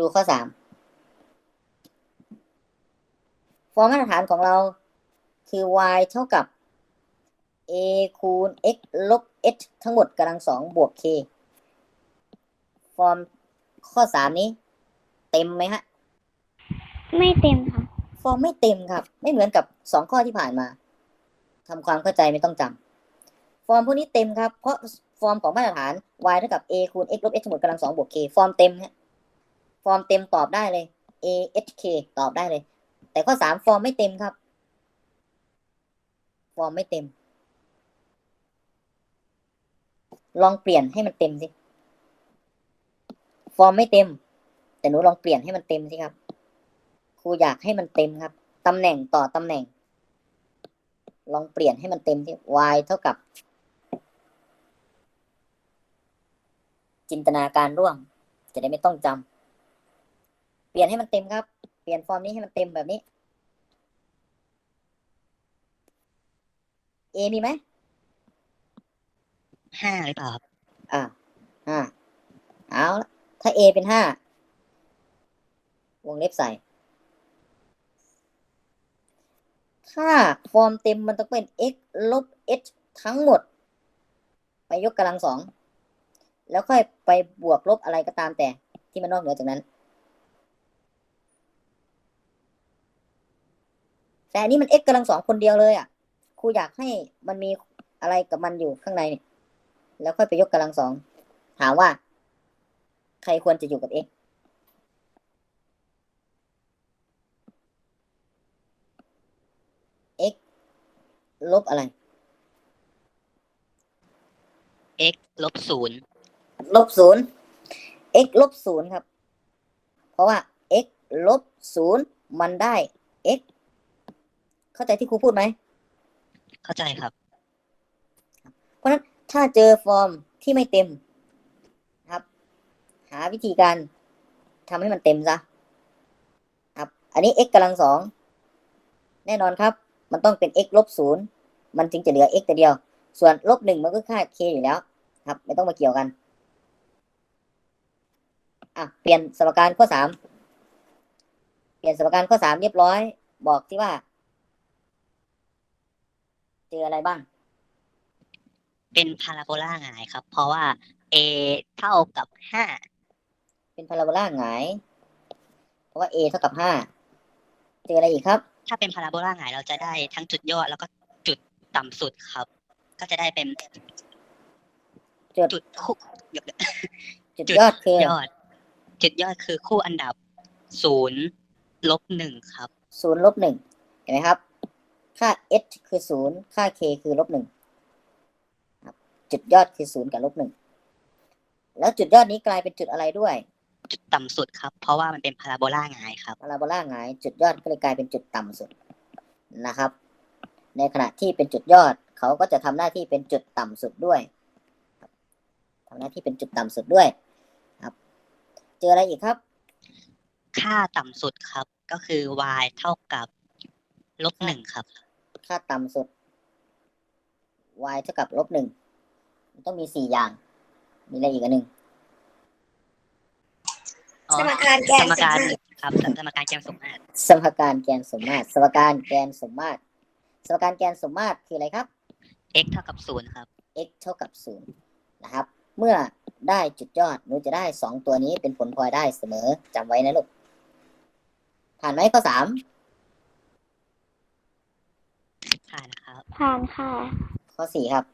ดูข้อสามฟอร์มมาตรฐานของเราคือ y เท่ากับ a คูณ x ลบ h ทั้งหมดกำลังสองบวก k ฟอร์มข้อสามนี้ เต็มไหมฮะ ไม่เต็มค่ะ ฟอร์มไม่เต็มครับ ไม่เหมือนกับสองข้อที่ผ่านมาทำความเข้าใจไม่ต้องจำฟอร์มพวกนี้เต็มครับ เพราะฟอร์มของมาตรฐาน y เท่ากับ a คูณ x ลบ h ทั้งหมดกำลังสองบวก k ฟอร์มเต็มฮะ ฟอร์มเต็มตอบได้เลย a h k ตอบได้เลย แต่ข้อสามฟอร์มไม่เต็มครับ ฟอร์มไม่เต็ม ลองเปลี่ยนให้มันเต็มสิ ฟอร์มไม่เต็ม แต่หนูลองเปลี่ยนให้มันเต็มสิครับ ครูอยากให้มันเต็มครับ ตำแหน่งต่อตำแหน่ง ลองเปลี่ยนให้มันเต็มที่ y เท่ากับ จินตนาการร่วม จะได้ไม่ต้องจำ เปลี่ยนให้มันเต็มครับ เปลี่ยนฟอร์มนี้ให้มันเต็มแบบนี้ a มีไหมห้าหรือเปล่าครับอ่าห้าเอาละถ้า a เป็นห้าวงเล็บใส่ ถ้าฟอร์มเต็มมันต้องเป็น x ลบ h ทั้งหมด ไปยกกำลังสอง แล้วค่อยไปบวกลบอะไรก็ตามแต่ที่มันนอกเหนือจากนั้น แต่อันนี้มัน x กำลังสองคนเดียวเลยอะครูอยากให้มันมีอะไรกับมันอยู่ข้างในเนี่ยแล้วค่อยไปยกกำลังสองถามว่า ใครควรจะอยู่กับ x x ลบอะไร x ลบศูนย์ลบศูนย์ x ลบศูนย์ครับ เพราะว่า x ลบศูนย์มันได้ x เข้าใจที่ครูพูดไหม เข้าใจครับ เพราะฉะนั้นถ้าเจอฟอร์มที่ไม่เต็มนะครับ หาวิธีการทำให้มันเต็มซะครับ อันนี้ x กำลังสองแน่นอนครับ มันต้องเป็น x ลบศูนย์มันจึงจะเหลือ x แต่เดียว ส่วนลบหนึ่งมันก็ค่า k อยู่แล้ว ครับ ไม่ต้องมาเกี่ยวกันอะเปลี่ยนสมการข้อสามเปลี่ยนสมการข้อสามเรียบร้อย บอกที่ว่า เจออะไรบ้าง เป็นพาราโบลาหงายครับ เพราะว่า a เท่ากับห้าเป็นพาราโบลาหงาย เพราะว่า a เท่ากับห้าเจออะไรอีกครับ ถ้าเป็นพาราโบลาหงายเราจะได้ทั้งจุดยอดแล้วก็จุดต่ำสุดครับ ก็จะได้เป็นจุดจุดคู่จุดจุดยอดคือยอด จุดยอดคือคู่อันดับศูนย์ลบหนึ่งครับ ศูนย์ลบหนึ่งเห็นไหมครับ ค่า h คือศูนย์ค่า k คือลบหนึ่งครับจุดยอดคือศูนย์กับลบหนึ่งแล้วจุดยอดนี้กลายเป็นจุดอะไรด้วย จุดต่ำสุดครับ เพราะว่ามันเป็นพาราโบลาหงายครับพาราโบลาหงาย จุดยอดก็เลยกลายเป็นจุดต่ำสุดนะครับ ในขณะที่เป็นจุดยอด เขาก็จะทำหน้าที่เป็นจุดต่ำสุดด้วยครับทำหน้าที่เป็นจุดต่ำสุดด้วย ครับ เจออะไรอีกครับ ค่าต่ำสุดครับ ก็คือ y เท่ากับลบหนึ่งครับ ค่าต่ำสุด y เท่ากับลบหนึ่งมันต้องมีสี่อย่าง มีอะไรอีกอันหนึ่งอ๋อสมการแกสนมการสมมาตรครับสมการแกนสมมาตรสมการแกนสมมาตรสมการแกนสมมาตรสมการแกนสมมาตรคืออะไรครับ x เท่ากับศูนย์ครับ x เท่ากับศูนย์นะครับ เมื่อได้จุดยอดหนูจะได้สองตัวนี้เป็นผลพลอยได้เสมอจำไว้นะลูกผ่านไหมข้อสาม ผ่านนะครับ ผ่านค่ะ ข้อสี่ครับ